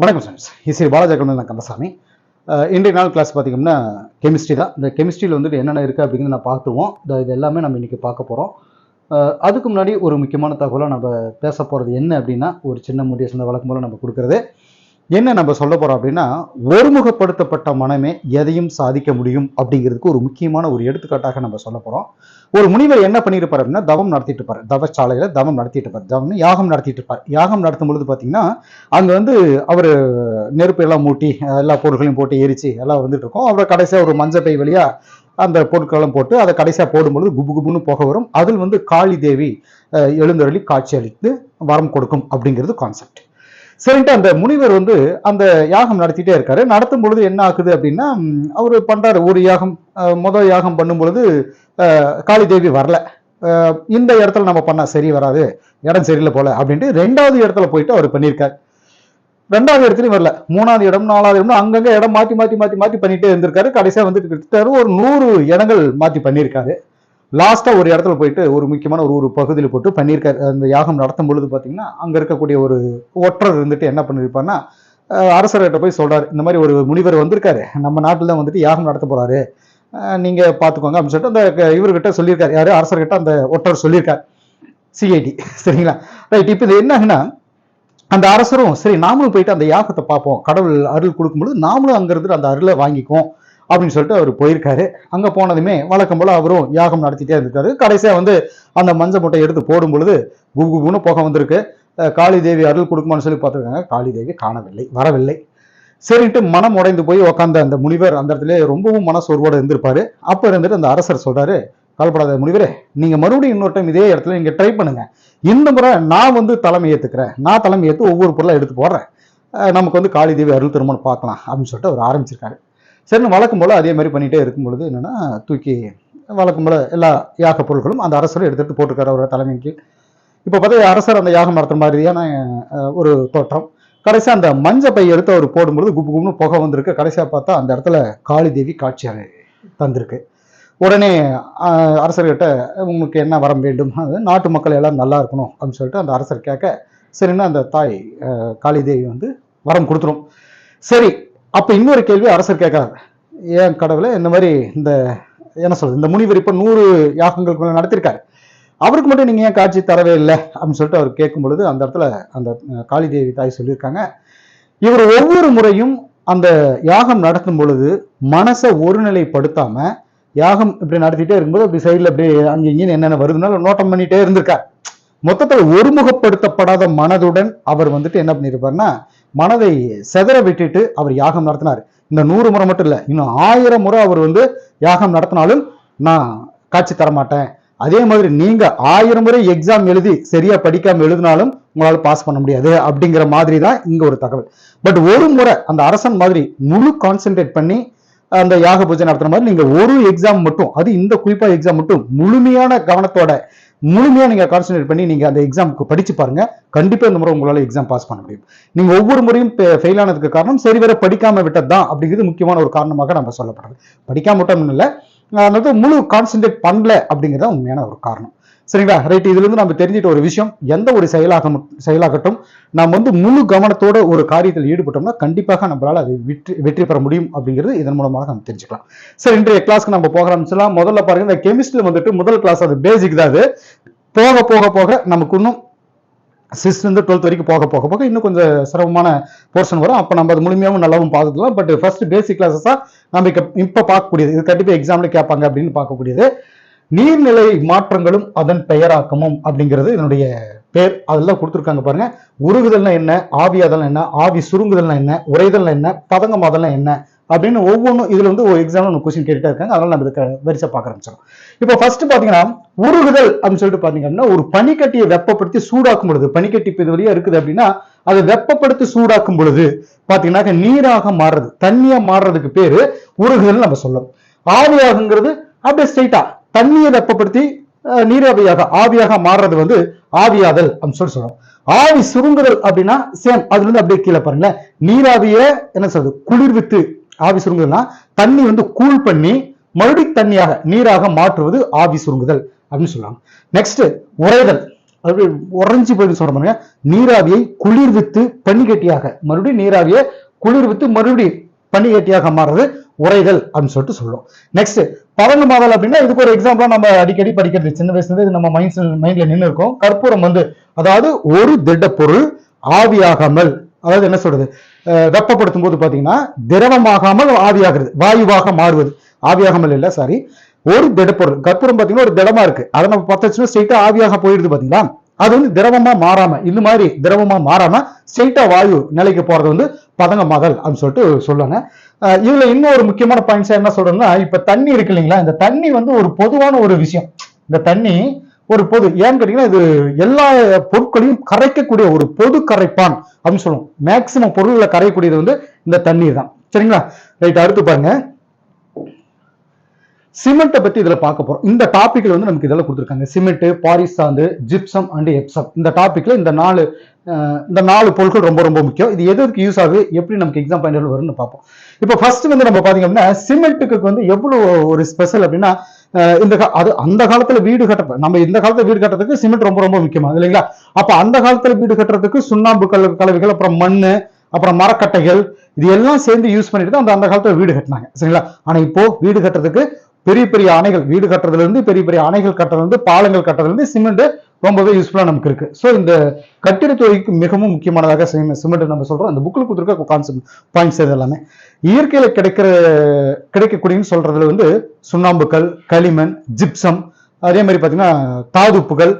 வணக்கம் ஃப்ரெண்ட்ஸ் இஸ்ரீ பாலாஜி நான் கந்தசாமி. இன்றைய நாள் கிளாஸ் பார்த்தீங்கன்னா கெமிஸ்ட்ரி தான். இந்த கெமிஸ்ட்ரியில் வந்துட்டு என்னென்ன இருக்குது அப்படிங்கிறது நான் பார்த்துருவோம். இந்த இது எல்லாமே நம்ம இன்றைக்கி பார்க்க போகிறோம் அதுக்கு முன்னாடி ஒரு முக்கியமான தகவலாக நம்ம பேச போகிறது என்ன அப்படின்னா ஒரு சின்ன முடிய சொன்ன வழக்கம் போல் நம்ம கொடுக்குறது. என்ன நம்ம சொல்ல போகிறோம் அப்படின்னா ஒருமுகப்படுத்தப்பட்ட மனமே எதையும் சாதிக்க முடியும் அப்படிங்கிறதுக்கு ஒரு முக்கியமான ஒரு எடுத்துக்காட்டாக நம்ம சொல்ல போகிறோம் ஒரு முனிவர் என்ன பண்ணியிருப்பார் அப்படின்னா தவம் நடத்திட்டு இருப்பார். தவச்சாலையில் தவம் நடத்திட்டு இருப்பார். தவம்னு யாகம் நடத்திட்டு இருப்பார். யாகம் நடத்தும் பொழுது பார்த்தீங்கன்னா அங்கே வந்து அவர் நெருப்பு எல்லாம் மூட்டி எல்லா பொருட்களையும் போட்டு எரிச்சு எல்லாம் வந்துட்டு இருக்கோம். அவர் கடைசியாக ஒரு மஞ்சள் பை வழியாக அந்த பொருட்களெல்லாம் போட்டு அதை கடைசியாக போடும்பொழுது குபு குபுன்னு போக வரும். அதில் வந்து காளி தேவி எழுந்தருளி காட்சி அளித்து வரம் கொடுக்கும் அப்படிங்கிறது கான்செப்ட் சரின்ட்டு அந்த முனிவர் வந்து அந்த யாகம் நடத்திட்டே இருக்காரு. நடத்தும் பொழுது என்ன ஆகுது அப்படின்னா அவர் பண்றாரு ஒரு யாகம் முதல் யாகம் பண்ணும் பொழுது காளி தேவி வரல. இந்த இடத்துல நம்ம பண்ணா சரி வராது இடம் சரியில்லை போல அப்படின்ட்டு ரெண்டாவது இடத்துல போயிட்டு அவர் பண்ணியிருக்காரு. ரெண்டாவது இடத்துலையும் வரல. மூணாவது இடம் நாலாவது இடம் அங்கங்க இடம் மாத்தி மாத்தி மாத்தி மாத்தி பண்ணிட்டே இருந்திருக்காரு. கடைசியா வந்துட்டு கிட்டத்தட்ட ஒரு நூறு இடங்கள் மாத்தி பண்ணியிருக்காரு. லாஸ்ட்டாக ஒரு இடத்துல போயிட்டு ஒரு முக்கியமான ஒரு ஒரு பகுதியில் போட்டு பண்ணியிருக்காரு அந்த யாகம் நடத்தும் பொழுது பார்த்தீங்கன்னா அங்கே இருக்கக்கூடிய ஒரு ஒற்றர் இருந்துட்டு என்ன பண்ணிருப்பாருன்னா அரசர்கிட்ட போய் சொல்கிறார் இந்த மாதிரி ஒரு முனிவர் வந்திருக்காரு. நம்ம நாட்டில் தான் வந்துட்டு யாகம் நடத்த போகிறாரு நீங்கள் பார்த்துக்கோங்க அப்படின்னு சொல்லிட்டு அந்த இவர்கிட்ட சொல்லியிருக்காரு. யார்? அரசர்கிட்ட அந்த ஒற்றர் சொல்லியிருக்காரு. சிஐடி சரிங்களா? ரைட் இப்போ இது என்ன அந்த அரசரும் சரி நாமளும் போயிட்டு அந்த யாகத்தை பார்ப்போம். கடவுள் அருள் கொடுக்கும்பொழுது நாமளும் அங்கே இருந்துட்டு அந்த அருளை வாங்கிக்குவோம். அப்படின்னு சொல்லிட்டு அவர் போயிருக்காரு. அங்கே போனதுமே வழக்கம் போல் அவரும் யாகம் நடத்திட்டே இருந்திருக்காரு. கடைசியாக வந்து அந்த மஞ்சள் முட்டையை எடுத்து போடும் பொழுது குபு குபுன்னு போக வந்திருக்கு. காளி தேவி அருள் கொடுக்குமான்னு சொல்லி பார்த்துருக்காங்க. காளி தேவி காணவில்லை வரவில்லை. சரின்ட்டு மனம் உடைந்து போய் உட்காந்த அந்த முனிவர் அந்த இடத்துல ரொம்பவும் மனசோர்வோடு இருந்திருப்பாரு. அப்போ இருந்துட்டு அந்த அரசர் சொல்கிறாரு கவலைப்படாத முனிவரே நீங்கள் மறுபடியும் இன்னொரு டைம் இதே இடத்துல நீங்கள் ட்ரை பண்ணுங்கள் இந்த முறை நான் வந்து தலைமை ஏற்றுக்கிறேன் நான் தலைமை ஏற்று ஒவ்வொரு பொருளாக எடுத்து போடுறேன். நமக்கு வந்து காளி தேவி அருள் திருமணம் பார்க்கலாம். அப்படின்னு சொல்லிட்டு அவர் ஆரம்பிச்சிருக்காரு. சரின்னு வழக்கம் போல அதே மாதிரி பண்ணிகிட்டே இருக்கும் பொழுது என்னென்னா தூக்கி வழக்கம் போல் எல்லா யாக பொருட்களும் அந்த அரசர் எடுத்துகிட்டு போட்டிருக்காரு அவரோட தலைமைக்கு இப்போ பார்த்தா அரசர் அந்த யாகம் நடத்துகிற மாதிரியான ஒரு தோற்றம். கடைசியாக அந்த மஞ்சள் பை எடுத்து அவர் போடும்பொழுது குப்பு குப்புனு புகை வந்திருக்கு. கடைசியாக பார்த்தா அந்த இடத்துல காளி தேவி காட்சி தந்திருக்கு. உடனே அரசர்கிட்ட உங்களுக்கு என்ன வரம் வேண்டும்? அது நாட்டு மக்கள் எல்லாம் நல்லா இருக்கணும் அப்படின்னு சொல்லிட்டு அந்த அரசர் கேட்க சரின்னா அந்த தாய் காளிதேவி காளி தேவி வந்து வரம் கொடுத்துரும். சரி அப்போ இன்னொரு கேள்வி அரசர் கேட்குறாரு. ஏன் கடவுளை? இந்த மாதிரி இந்த என்ன சொல்றது? இந்த முனிவர் இப்போ நூறு யாகங்களுக்கு நடத்திருக்காரு. அவருக்கு மட்டும் நீங்கள் ஏன் காட்சி தரவே இல்லை? அப்படின்னு சொல்லிட்டு அவர் கேட்கும் பொழுது அந்த இடத்துல அந்த காளி தேவி தாய் சொல்லியிருக்காங்க. இவர் ஒவ்வொரு முறையும் அந்த யாகம் நடத்தும் பொழுது மனசை ஒருநிலைப்படுத்தாம யாகம் இப்படி நடத்திட்டே இருக்கும்போது அப்படி சைடில் அப்படி அங்கே இங்கேன்னு என்னென்ன வருதுனாலும் நோட்டம் பண்ணிட்டே இருந்திருக்கார். மொத்தத்தில் ஒருமுகப்படுத்தப்படாத மனதுடன் அவர் வந்துட்டு என்ன பண்ணியிருப்பாருன்னா மனதை செதற விட்டுட்டு அவர் யாகம் நடத்தினார். இந்த நூறு முறை மட்டும் இல்லை இன்னும் ஆயிரம் முறை அவர் வந்து யாகம் நடத்தினாலும் நான் காட்சி தர மாட்டேன். அதே மாதிரி நீங்க ஆயிரம் முறை எக்ஸாம் எழுதி சரியா படிக்காம எழுதினாலும் உங்களால் பாஸ் பண்ண முடியாது அப்படிங்கிற மாதிரி தான் இங்க ஒரு தகவல். பட் ஒரு முறை அந்த அரசன் மாதிரி முழு கான்சென்ட்ரேட் பண்ணி அந்த யாக பூஜை நடத்துற மாதிரி நீங்க ஒரு எக்ஸாம் மட்டும் அது இந்த குறிப்பா எக்ஸாம் மட்டும் முழுமையான கவனத்தோட முழுமையாக நீங்கள் கான்சென்ட்ரேட் பண்ணி நீங்கள் அந்த எக்ஸாமுக்கு படித்து பாருங்க. கண்டிப்பாக இந்த முறை உங்களால் எக்ஸாம் பாஸ் பண்ண முடியும். நீங்கள் ஒவ்வொரு முறையும் ஃபெயில் ஆனதுக்கு காரணம் சரி வர படிக்காமல் விட்டது தான் அப்படிங்கிறது முக்கியமான ஒரு காரணமாக நம்ம சொல்லப்படுறது படிக்காம விட்டோம்னு இல்லை. நான் வந்து முழு கான்சென்ட்ரேட் பண்ணல அப்படிங்கிறது உண்மையான ஒரு காரணம். சரிங்களா? ரைட் இதுல இருந்து நம்ம தெரிஞ்சிட்ட ஒரு விஷயம் எந்த ஒரு செயலாக செயலாகட்டும் நாம் வந்து முழு கவனத்தோட ஒரு காரியத்தில் ஈடுபட்டோம்னா கண்டிப்பாக நம்மளால அதை வெற்றி வெற்றி பெற முடியும் அப்படிங்கிறது இதன் மூலமாக நம்ம தெரிஞ்சுக்கலாம். சார் இன்றைய கிளாஸ்க்கு நம்ம போக ஆரம்பிச்சலாம் முதல்ல பாருங்க இந்த கெமிஸ்ட்ரியில் வந்துட்டு முதல் கிளாஸ் அது பேசிக் தான் அது. போக போக போக நமக்கு இன்னும் சிக்ஸ்த் இருந்து டுவெல்த் வரைக்கும் போக போக போக இன்னும் கொஞ்சம் சிரமமான போர்ஷன் வரும். அப்போ நம்ம அது முழுமையாகவும் நல்லாவும் பார்த்துக்கலாம். பட் ஃபர்ஸ்ட் பேசிக் கிளாஸஸாக நம்ம இப்போ இப்போ பார்க்கக்கூடியது. இது கண்டிப்பாக எக்ஸாமில் கேட்பாங்க அப்படின்னு பார்க்கக்கூடியது. நீர்நிலை மாற்றங்களும் அதன் பெயராக்கமும் அப்படிங்கிறது இதனுடைய பேர். அதெல்லாம் கொடுத்துருக்காங்க பாருங்க. உருகுதல்னா என்ன? ஆவியாதல்னா என்ன? ஆவி சுருங்குதல்னா என்ன? உரைதல்னா என்ன? பதங்கமாதல்னா என்ன? அப்படின்னு ஒவ்வொன்றும் இதுல வந்து ஒரு எக்ஸாம்பிள் கொஸ்டின் கேட்டுட்டே இருக்காங்க. அதனால நம்ம இதுக்கு வரிசை பார்க்க ஆரம்பிச்சிடும் இப்போ ஃபர்ஸ்ட் பாத்தீங்கன்னா உருகுதல் அப்படின்னு சொல்லிட்டு பாத்தீங்க அப்படின்னா ஒரு பனிக்கட்டியை வெப்பப்படுத்தி சூடாக்கும் பொழுது பனிக்கட்டி இப்போ இது வழியா இருக்குது அப்படின்னா அதை வெப்பப்படுத்தி சூடாக்கும் பொழுது பாத்தீங்கன்னா நீராக மாறுறது தண்ணியா மாறுறதுக்கு பேரு உருகுதல் நம்ம சொல்லலாம் ஆவியாகுங்கிறது அப்படியே ஸ்ட்ரைட்டா தண்ணியை வெப்பப்படுத்தி நீராவியாக ஆவியாக மாறுறது வந்து ஆவியாதல் அப்படின்னு சொல்லி சொல்றோம். ஆவி சுருங்குதல் அப்படின்னா சேம் அதுல இருந்து அப்படியே கீழே பாருங்க. நீராவிய என்ன சொல்றது? குளிர்வித்து ஆவி சுருங்குதல்னா தண்ணி வந்து கூல் பண்ணி மறுபடி தண்ணியாக நீராக மாற்றுவது ஆவி சுருங்குதல் அப்படின்னு சொல்லுவாங்க நெக்ஸ்ட் உறைதல். அப்படி உறைஞ்சி போயிட்டு சொல்ற பாருங்க. நீராவியை குளிர்வித்து பனிக்கட்டியாக மறுபடியும் நீராவியை குளிர்வித்து மறுபடியும் பனிக்கட்டியாக மாறுறது உரைகள் அப்படின்னு சொல்லிட்டு சொல்லுவோம் நெக்ஸ்ட் பரங்கு மாதல் அப்படின்னா இதுக்கு ஒரு எக்ஸாம்பிளா நம்ம அடிக்கடி படிக்கிறது. சின்ன வயசுல இது நம்ம மைண்ட் மைண்ட்ல நின்று இருக்கோம். கற்பூரம் வந்து அதாவது ஒரு திடப்பொருள் ஆவியாகாமல் அதாவது என்ன சொல்றது? வெப்பப்படுத்தும் போது பாத்தீங்கன்னா திரவமாகாமல் ஆவியாகிறது வாயுவாக மாறுவது. ஆவியாகாமல் இல்ல சாரி ஒரு திடப்பொருள் கற்பூரம் பாத்தீங்கன்னா ஒரு திடமா இருக்கு. அதை நம்ம பத்தச்சுன்னா ஸ்ட்ரெயிட்டா ஆவியாக போயிடுது பாத்தீங்களா? அது வந்து திரவமா மாறாம இந்த மாதிரி திரவமா மாறாம ஸ்ட்ரெயிட்டா வாயு நிலைக்கு போறது வந்து பதங்க மதல் அப்படின்னு சொல்லிட்டு சொல்லுவாங்க. இதுல இன்னும் ஒரு முக்கியமான பாயிண்ட்ஸ் என்ன சொல்றேன்னா இப்ப தண்ணி இருக்கு இல்லைங்களா? இந்த தண்ணி வந்து ஒரு பொதுவான ஒரு விஷயம். இந்த தண்ணி ஒரு பொது ஏன்னு கேட்டீங்கன்னா இது எல்லா பொருட்களையும் கரைக்கக்கூடிய ஒரு பொது கரைப்பான் அப்படின்னு சொல்லுவோம். மேக்சிமம் பொருள்களை கரையக்கூடியது வந்து இந்த தண்ணீர் தான் சரிங்களா? ரைட் அடுத்து பாருங்க. சிமெண்ட்டை பற்றி இதில் பார்க்க போகிறோம் இந்த டாப்பிக்கில் வந்து நமக்கு இதெல்லாம் கொடுத்துருக்காங்க. சிமெண்ட் பாரிசாந்து ஜிப்சம் அண்ட் எப்சம் இந்த டாப்பிக்கில் இந்த நாலு இந்த நாலு பொருட்கள் ரொம்ப ரொம்ப முக்கியம். இது எதுக்கு யூஸ் ஆகுது? எப்படி நமக்கு எக்ஸாம் பாயிண்ட் வரும்னு பார்ப்போம். இப்போ ஃபர்ஸ்ட் வந்து நம்ம பார்த்தீங்க அப்படின்னா சிமெண்ட்டுக்கு வந்து எவ்வளோ ஒரு ஸ்பெஷல் அப்படின்னா இந்த அது அந்த காலத்துல வீடு கட்ட நம்ம இந்த காலத்துல வீடு கட்டுறதுக்கு சிமெண்ட் ரொம்ப ரொம்ப முக்கியமா இல்லைங்களா? அப்ப அந்த காலத்துல வீடு கட்டுறதுக்கு சுண்ணாம்பு கல் கலவைகள் அப்புறம் மண்ணு அப்புறம் மரக்கட்டைகள் இது எல்லாம் சேர்ந்து யூஸ் பண்ணிட்டு தான் அந்த அந்த காலத்துல வீடு கட்டினாங்க. சரிங்களா? ஆனா இப்போ வீடு கட்டுறதுக்கு பெரிய பெரிய அணைகள் வீடு கட்டுறதுல இருந்து பெரிய பெரிய அணைகள் கட்டுறதுல இருந்து பாலங்கள் கட்டுறதுல இருந்து சிமெண்ட் ரொம்பவே யூஸ்ஃபுல்லா நமக்கு இருக்கு. ஸோ இந்த கட்டிடத்துறைக்கு மிகவும் முக்கியமானதாக சிமெண்ட் நம்ம சொல்றோம். அந்த புக்கில் கொடுத்துருக்க கான்செப்ட் பாயிண்ட்ஸ் இது எல்லாமே. இயற்கையில கிடைக்கிற கிடைக்கக்கூடியன்னு சொல்றதுல வந்து சுண்ணாம்புக்கல் களிமண் ஜிப்சம் அதே மாதிரி பார்த்தீங்கன்னா தாதுப்புகள்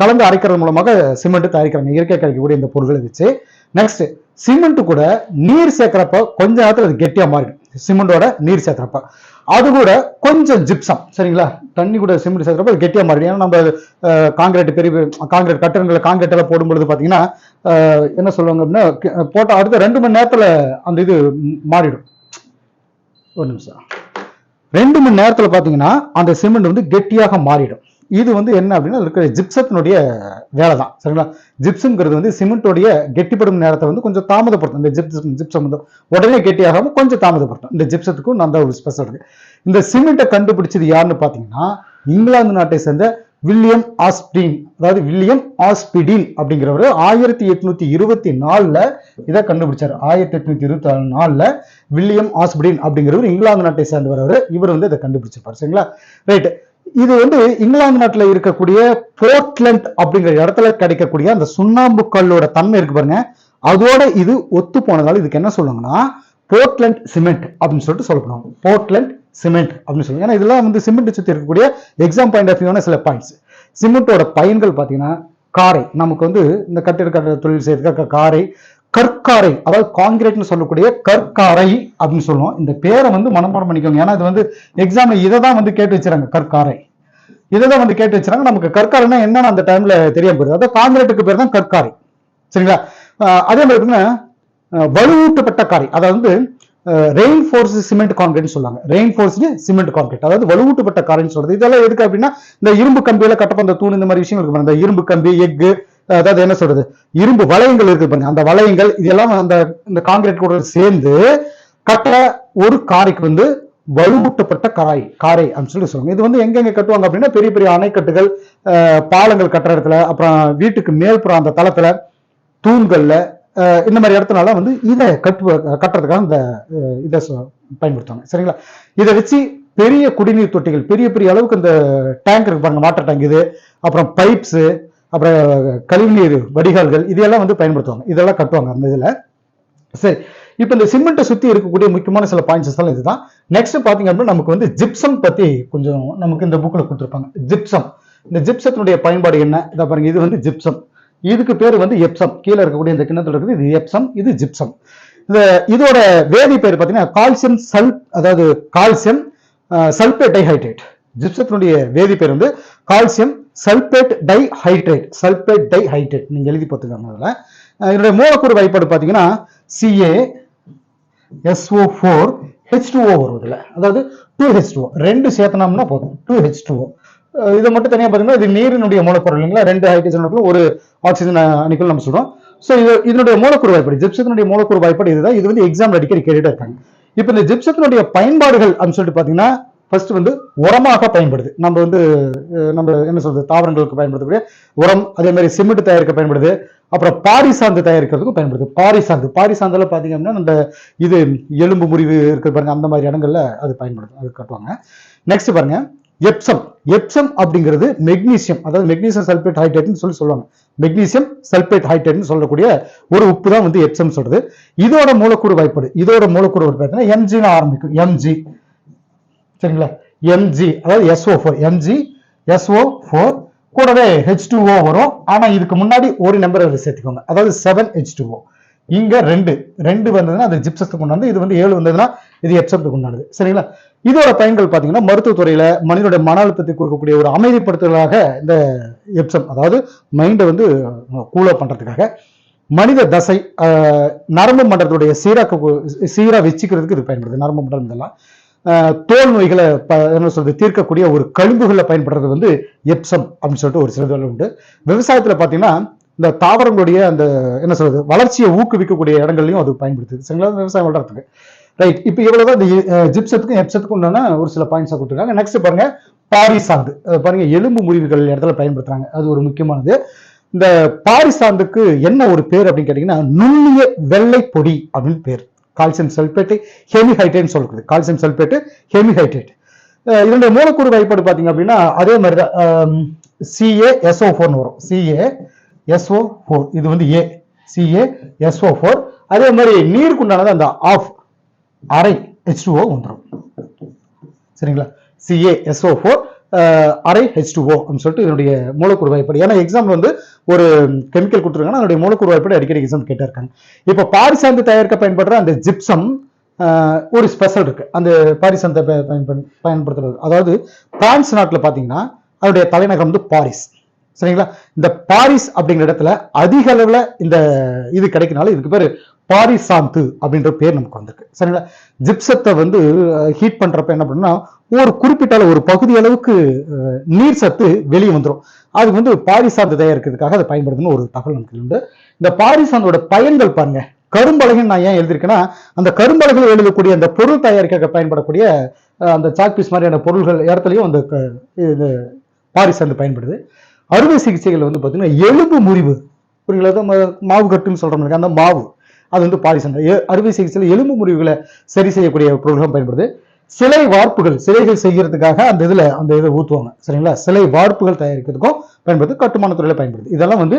கலந்து அரைக்கிறது மூலமாக சிமெண்ட் தயாரிக்கிறாங்க. இயற்கையாக கிடைக்கக்கூடிய இந்த பொருட்களை வச்சு. நெக்ஸ்ட் சிமெண்ட் கூட நீர் சேர்க்குறப்ப கொஞ்ச நேரத்தில் அது கெட்டியா மாறிடும். சிமெண்டோட நீர் சேர்க்குறப்ப. அது கூட கொஞ்சம் ஜிப்சம் சரிங்களா? தண்ணி கூட சிமெண்ட் சேர்க்கிறப்ப அது கெட்டியா மாறிடும். ஏன்னா நம்ம காங்கிரீட் பெரிய காங்கிரீட் கட்டடங்களை காங்கிரீட் எல்லாம் போடும்பொழுது பார்த்தீங்கன்னா என்ன சொல்லுவாங்க அப்படின்னா க- போட்ட அடுத்த ரெண்டு மணி நேரத்துல அந்த இது மாறிடும். ஒரு நிமிஷம். ரெண்டு மணி நேரத்துல பாத்தீங்கன்னா அந்த சிமெண்ட் வந்து கெட்டியாக மாறிடும். இது வந்து என்ன அப்படின்னா இருக்கிற ஜிப்சத்தினுடைய வேலை தான் சரிங்களா? ஜிப்ஸுங்கிறது வந்து சிமெண்ட்டோடைய கெட்டிப்படும் நேரத்தை வந்து கொஞ்சம் தாமதப்படுத்தும். இந்த ஜிப்ஸ் ஜிப்சம் வந்து உடனே கெட்டியாகாமல் கொஞ்சம் தாமதப்படுத்தும். இந்த ஜிப்சத்துக்கும் நல்ல ஒரு ஸ்பெஷல் இருக்குது இந்த சிமெண்ட்டை கண்டுபிடிச்சது யாருன்னு பார்த்தீங்கன்னா இங்கிலாந்து நாட்டை சேர்ந்த வில்லியம் ஆஸ்பிடீன் அதாவது வில்லியம் ஆஸ்பிடின் அப்படிங்கிறவர் ஆயிரத்தி எட்நூத்தி இருபத்தி நாலில் இதை கண்டுபிடிச்சார். ஆயிரத்தி எட்நூத்தி இருபத்தி நாலில் வில்லியம் ஆஸ்பிடின் அப்படிங்கிறவர் இங்கிலாந்து நாட்டை சேர்ந்தவர் இவர் வந்து இதை கண்டுபிடிச்சிருப்பார் சரிங்களா? ரைட்டு இது வந்து இங்கிலாந்து நாட்டில் இருக்கக்கூடிய போர்ட்லண்ட் அப்படிங்கிற இடத்துல கிடைக்கக்கூடிய அந்த சுண்ணாம்பு கல்லோட தன்மை இருக்கு பாருங்க. அதோட இது ஒத்து போனதால இதுக்கு என்ன சொல்லுங்கன்னா போர்ட்லண்ட் சிமெண்ட் அப்படின்னு சொல்லிட்டு சொல்லணும் போர்ட்லண்ட் சிமெண்ட் அப்படின்னு சொல்லுவாங்க. ஏன்னா இதெல்லாம் வந்து சிமெண்ட் சுற்றி இருக்கக்கூடிய எக்ஸாம் பாயிண்ட் ஆஃப் வியூவான சில பாயிண்ட்ஸ் சிமெண்டோட பயன்கள் பார்த்தீங்கன்னா காரை. நமக்கு வந்து இந்த கட்டிட கட்ட தொழில் செய்யறதுக்காக காரை கற்காரை அதாவது காங்கிரீட்னு சொல்லக்கூடிய கற்காரை அப்படின்னு சொல்லுவோம். இந்த பேரை வந்து மனப்பாடம் பண்ணிக்கோங்க. ஏன்னா இது வந்து எக்ஸாம்ல இதை தான் வந்து கேட்டு வச்சுறாங்க கற்காரை. இதை தான் வந்து கேட்டு வச்சுறாங்க. நமக்கு கற்காரைன்னா என்னன்னு அந்த டைம்ல தெரியாம போயிருது. அதாவது காங்கிரீட்டுக்கு பேர் தான் கற்காரை. சரிங்களா? அதே மாதிரி பார்த்தீங்கன்னா வலுவூட்டப்பட்ட காரை. அதாவது ரெயின் ஃபோர்ஸ் சிமெண்ட் கான்கிரீட் சொல்லுவாங்க. ரெயின் ஃபோர்ஸ்டு சிமெண்ட் கான்கிரீட் அதாவது வலுவூட்டப்பட்ட காரைன்னு சொல்றது. இதெல்லாம் எதுக்கு அப்படின்னா இந்த இரும்பு கம்பியில கட்டப்ப அந்த தூண் இந்த மாதிரி விஷயங்களுக்கு இந்த இரும்பு கம்பி எஃகு அதாவது என்ன சொல்றது? இரும்பு வளையங்கள் இருக்கு பாருங்க. அந்த வளையங்கள் இதெல்லாம் அந்த இந்த காங்கிரீட் கூட சேர்ந்து கட்ட ஒரு காரைக்கு வந்து வலுவூட்டப்பட்ட காரை காரை அப்படின்னு சொல்லி சொல்லுவாங்க. இது வந்து எங்கெங்க கட்டுவாங்க அப்படின்னா பெரிய பெரிய அணைக்கட்டுகள் பாலங்கள் கட்டுற இடத்துல அப்புறம் வீட்டுக்கு மேல்புறம் அந்த தளத்துல தூண்கள்ல இந்த மாதிரி இடத்துனால வந்து இதை கட்டு கட்டுறதுக்காக இந்த இதை சொ- பயன்படுத்துவாங்க. சரிங்களா? இதை வச்சு பெரிய குடிநீர் தொட்டிகள் பெரிய பெரிய அளவுக்கு இந்த டேங்க் இருக்கு பாருங்க வாட்டர் டேங்க் இது அப்புறம் பைப்ஸு அப்புறம் கழிவுநீர் வடிகால்கள் இதெல்லாம் வந்து பயன்படுத்துவாங்க. இதெல்லாம் கட்டுவாங்க அந்த இதில். சரி. இப்போ இந்த சிமெண்ட்டை சுற்றி இருக்கக்கூடிய முக்கியமான சில பாயிண்ட்ஸ் எல்லாம் இதுதான். நெக்ஸ்ட் பார்த்தீங்க அப்படின்னா நமக்கு வந்து ஜிப்சம் பற்றி கொஞ்சம் நமக்கு இந்த புக்கில் கொடுத்துருப்பாங்க. ஜிப்சம் இந்த ஜிப்சத்தினுடைய பயன்பாடு என்ன? இதை பாருங்க இது வந்து ஜிப்சம் இதுக்கு பேர் வந்து எப்சம் கீழே இருக்கக்கூடிய இந்த கிண்ணத்தில் இருக்குது இது எப்சம் இது ஜிப்சம் இந்த இதோட வேதி பேர் பார்த்தீங்கன்னா கால்சியம் சல் அதாவது கால்சியம் சல்பேட் டைஹைட்ரேட் ஜிப்சத்தினுடைய வேதி பேர் வந்து calcium sulphate dihydrate sulphate dihydrate நீங்கள் எழுதி பார்த்துக்கோங்க அதில். இதனுடைய மூலக்கூறு வாய்ப்பாடு பார்த்தீங்கன்னா C A S O four H two O வரும் இதில். அதாவது டூ ஹெச் டூஓ ரெண்டு சேர்த்தனம்னா போதும். டூ ஹெச் டூஓ இதை மட்டும் தனியாக பார்த்தீங்கன்னா இது நீரினுடைய மூலக்கூறு இல்லைங்களா? ரெண்டு ஹைட்ரஜன் ஒரு ஆக்சிஜன் அணுக்கள் நம்ம சொல்கிறோம் ஸோ இது இதனுடைய மூலக்கூறு வாய்ப்பாடு ஜிப்சத்தினுடைய மூலக்கூறு வாய்ப்பாடு இதுதான். இது வந்து எக்ஸாம் அடிக்கடி கேட்டுட்டு இருக்காங்க. இப்போ இந்த ஜிப்சத்தினுடைய பயன்பாடுகள் அப்படின்னு சொல்லிட்டு பார்த்தீங்கன்னா ஃபர்ஸ்ட் வந்து உரமாக பயன்படுது. நம்ம வந்து நம்ம என்ன சொல்றது தாவரங்களுக்கு பயன்படுத்தக்கூடிய உரம் அதே மாதிரி சிமெண்ட் தயாரிக்க பயன்படுது. அப்புறம் பாரி சாந்து தயாரிக்கிறதுக்கும் பயன்படுது. பாரி சாந்து. பாரி சாந்துல பாத்தீங்க அப்படின்னா இந்த இது எலும்பு முறிவு இருக்கு பாருங்க அந்த மாதிரி இடங்கள்ல அது பயன்படுது அது கட்டுவாங்க. நெக்ஸ்ட் பாருங்க எப்சம் எப்சம் அப்படிங்கிறது மெக்னீசியம் அதாவது மெக்னீசியம் சல்பேட் ஹைட்ரேட்னு சொல்லி சொல்லுவாங்க. மெக்னீசியம் சல்பேட் ஹைட்ரேட்னு சொல்லக்கூடிய ஒரு உப்பு தான் வந்து எப்சம் சொல்றது. இதோட மூலக்கூறு வாய்ப்பாடு இதோட மூலக்கூறு வாய்ப்பாடு பார்த்தீங்கன்னா எம்ஜின்னு ஆரம்பிக்கும். எம்ஜி சரிங்களா? எம்ஜி அதாவது S O four M G S O four கூடவே ஹெச் டூஓ வரும். ஆனால் இதுக்கு முன்னாடி ஒரு நம்பர் அதில் சேர்த்துக்கோங்க. அதாவது செவன் ஹெச் டூஓ இங்கே ரெண்டு. ரெண்டு வந்ததுன்னா அது ஜிப்சத்துக்கு உண்டானது. இது வந்து ஏழு வந்ததுன்னா இது எப்சத்துக்கு உண்டானது. சரிங்களா? இதோட பயன்கள் பார்த்தீங்கன்னா மருத்துவத்துறையில் மனிதனுடைய மன அழுத்தத்தை கொடுக்கக்கூடிய ஒரு அமைதிப்படுத்துதலாக இந்த எப்சம் அதாவது மைண்டை வந்து கூலோ பண்றதுக்காக மனித தசை நரம்பு மண்டலத்துடைய சீராக்க சீரா வச்சுக்கிறதுக்கு இது பயன்படுது. நரம்பு மண்டலம் இதெல்லாம். தோல் நோய்களை ப- என்ன சொல்றது தீர்க்கக்கூடிய ஒரு கழிம்புகளை பயன்படுறது வந்து எப்சம் அப்படின்னு சொல்லிட்டு ஒரு சில உண்டு. விவசாயத்துல பாத்தீங்கன்னா இந்த தாவரங்களுடைய அந்த என்ன சொல்றது வளர்ச்சியை ஊக்குவிக்கக்கூடிய இடங்கள்லையும் அது பயன்படுத்துது. சரிங்களா? விவசாயம் வளர்றதுக்கு. ரைட் இப்போ இவ்வளவுதான் இந்த ஜிப்சத்துக்கும் எப்சத்துக்கும் உண்டான ஒரு சில பாயிண்ட்ஸை கொடுத்துருக்காங்க. நெக்ஸ்ட் பாருங்க பாரிசாந்து. அது பாருங்க எலும்பு முறிவுகள் இடத்துல பயன்படுத்துறாங்க. அது ஒரு முக்கியமானது. இந்த பாரிசாந்துக்கு என்ன ஒரு பேர் அப்படின்னு கேட்டீங்கன்னா நுண்ணிய வெள்ளை பொடி அப்படின்னு பேர். கால்சியம் சல்பேட்டு ஹெமிஹைட்ரேட் சொல்றது. கால்சியம் சல்பேட்டு ஹெமிஹைட்ரேட் இதனுடைய மூலக்கூறு வாய்ப்பாடு பார்த்தீங்க அப்படின்னா அதே மாதிரி தான் சிஏ எஸ்ஓ ஃபோர்னு வரும். சிஏ எஸ்ஓ ஃபோர் இது வந்து ஏ சிஏ எஸ்ஓ ஃபோர் அதே மாதிரி நீருக்குண்டானது அந்த ஆஃப் அரை ஹெச் டூஓ வந்துடும் சரிங்களா? C A S O four அரை ஹெச் டூஓ அப்படின்னு சொல்லிட்டு இதனுடைய மூலக்கூறு வாய்ப்பாடு ஏன்னா எக்ஸாம் வந்து ஒரு கெமிக்கல் கொடுத்துருக்காங்கன்னா அதனுடைய மூலக்கூறு வாய்ப்பாடு அடிக்கடி எக்ஸாம் கேட்டிருக்காங்க. இப்போ பாரிசாந்து தயாரிக்க பயன்படுற அந்த ஜிப்சம் ஒரு ஸ்பெஷல் இருக்கு. அந்த பாரிசாந்தை பயன்படு பயன்படுத்துறது. அதாவது பிரான்ஸ் நாட்டில் பார்த்தீங்கன்னா அதனுடைய தலைநகரம் வந்து பாரிஸ். சரிங்களா? இந்த பாரிஸ் அப்படிங்கிற இடத்துல அதிக அளவில் இந்த இது கிடைக்கனால இதுக்கு பேர் பாரிசாந்து அப்படின்ற பேர் நமக்கு வந்திருக்கு. சரிங்களா? ஜிப்சத்தை வந்து ஹீட் பண்றப்ப என்ன பண்ணுன்னா ஒரு குறிப்பிட்ட ஒரு பகுதி அளவுக்கு நீர் சத்து வெளியே வந்துடும் அது வந்து பாரிசாந்து தயாரிக்கிறதுக்காக அதை பயன்படுதுன்னு ஒரு தகவல் நமக்கு உண்டு இந்த பாரிசாந்தோட பயன்கள் பாருங்க. கரும்பலகைன்னு நான் ஏன் எழுதியிருக்கேன்னா அந்த கரும்பலகையில் எழுதக்கூடிய அந்த பொருள் தயாரிக்க பயன்படக்கூடிய அந்த சாக்பீஸ் மாதிரியான பொருள்கள் இடத்துலையும் அந்த க- இது பாரிசாந்து பயன்படுது. அறுவை சிகிச்சைகள் வந்து பார்த்தீங்கன்னா எலும்பு முறிவு. புரியுங்களா மாவு கட்டுன்னு சொல்கிறோம் அந்த மாவு. அது வந்து பாரிசாந்து அறுவை சிகிச்சையில் எலும்பு முறிவுகளை சரி செய்யக்கூடிய பொருள்கள் பயன்படுது. சிலை வார்ப்புகள் சிலைகள் செய்கிறதுக்காக அந்த இதில் அந்த இதை ஊற்றுவாங்க சரிங்களா? சிலை வார்ப்புகள் தயாரிக்கிறதுக்கும் பயன்படுது கட்டுமான துறையில் பயன்படுது. இதெல்லாம் வந்து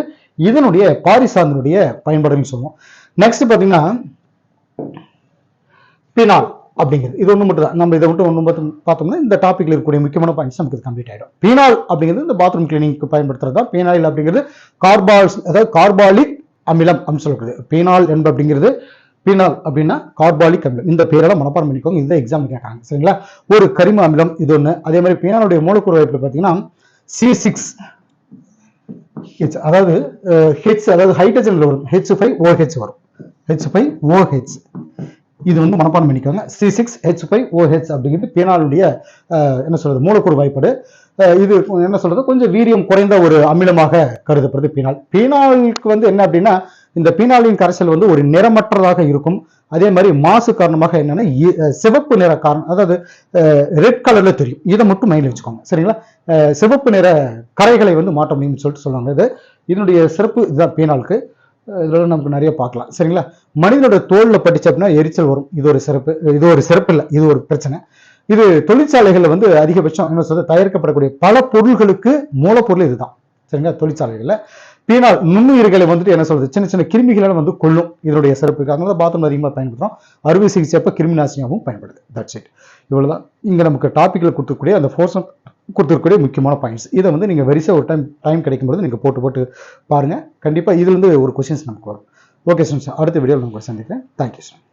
இதனுடைய பாரிசாந்தனுடைய பயன்பாடுன்னு சொல்லுவோம். நெக்ஸ்ட் பார்த்தீங்கன்னா பினால் அப்படிங்கிறது. இது ஒன்று மட்டும் தான் நம்ம இதை மட்டும் ஒன்று மட்டும் பார்த்தோம்னா இந்த டாப்பிக்கில் இருக்கக்கூடிய முக்கியமான பாயிண்ட்ஸ் நமக்கு கம்ப்ளீட் ஆகிடும் பீனால் அப்படிங்கிறது இந்த பாத்ரூம் கிளீனிங்க்கு பயன்படுத்துறது தான் பீனாயில் அப்படிங்கிறது கார்பால்ஸ் அதாவது கார்பாலிக் அமிலம் அப்படின்னு சொல்லப்படுது பீனால் என்ப அப்படிங்கிறது பீனால் அப்படின்னா கார்பாலிக் அமிலம். இந்த பேரெல்லாம் மனப்பாடம் பண்ணிக்கோங்க. இந்த எக்ஸாம் கேட்காங்க சரிங்களா? ஒரு கரிம அமிலம் இது ஒன்று அதே மாதிரி பீனாலுடைய மூலக்கூறு வாய்ப்பு பார்த்தீங்கன்னா சி சிக்ஸ் ஹெச் அதாவது ஹெச் அதாவது ஹைட்ரஜன்ல வரும். ஹெச் ஃபைவ் ஓஹெச் வரும். ஹெச் ஃபைவ் ஓஹெச் இது வந்து மனப்பாடம் பண்ணிக்கோங்க. C six H five O H அப்படிங்கிறது பீனாலுடைய அஹ், என்ன சொல்றது மூலக்கூறு வாய்ப்பாடு. இது என்ன சொல்றது? கொஞ்சம் வீரியம் குறைந்த ஒரு அமிலமாக கருதப்படுது பீனால். பீனாலுக்கு வந்து என்ன அப்படின்னா இந்த பீனாலின் கரைசல் வந்து ஒரு நிறமற்றதாக இருக்கும். அதே மாதிரி மாசு காரணமாக என்னன்னா சிவப்பு நிற காரணம் அதாவது ரெட் கலர்ல தெரியும். இதை மட்டும் மைண்டில் வச்சுக்கோங்க. சரிங்களா? சிவப்பு நிற கரைகளை வந்து மாற்ற முடியும்னு சொல்லிட்டு சொல்லுவாங்க இது. இதனுடைய சிறப்பு இதுதான் பீனாலுக்கு. இதில் நமக்கு நிறைய பார்க்கலாம். சரிங்களா? மனிதனோட தோல்ல பட்டுச்சு அப்படின்னா எரிச்சல் வரும். இது ஒரு சிறப்பு இது ஒரு சிறப்பு இல்லை இது ஒரு பிரச்சனை. இது தொழிற்சாலைகள்ல வந்து அதிகபட்சம் என்ன சொல்ல தயாரிக்கப்படக்கூடிய பல பொருள்களுக்கு மூலப்பொருள் இதுதான். சரிங்களா? தொழிற்சாலைகளில். பீனால் நுண்ணுயிர்களை வந்துட்டு என்ன சொல்றது சின்ன சின்ன கிருமிகளை வந்து கொல்லும் இதனுடைய சிறப்பு. அதனால பாத்ரூம் அதிகமாக பயன்படுத்துகிறோம் அறுவை சிகிச்சை அப்போ கிருமி நாசினியாகவும் பயன்படுது. தட்ஸ் இட் இவ்வளோதான் இங்கே நமக்கு டாப்பிக்கில் கொடுத்துக்கூடிய அந்த ஃபோர்ஸ் கொடுத்துருக்கக்கூடிய முக்கியமான பாயிண்ட்ஸ் இதை வந்து நீங்கள் வரிசை ஒரு டைம் டைம் கிடைக்கும்போது நீங்கள் போட்டு போட்டு பாருங்கள் கண்டிப்பாக இதுலேருந்து ஒரு கொஷின்ஸ் நமக்கு வரும். ஓகே சார் அடுத்த வீடியோவில் நம்ம சந்திக்கிறேன். Thank you sir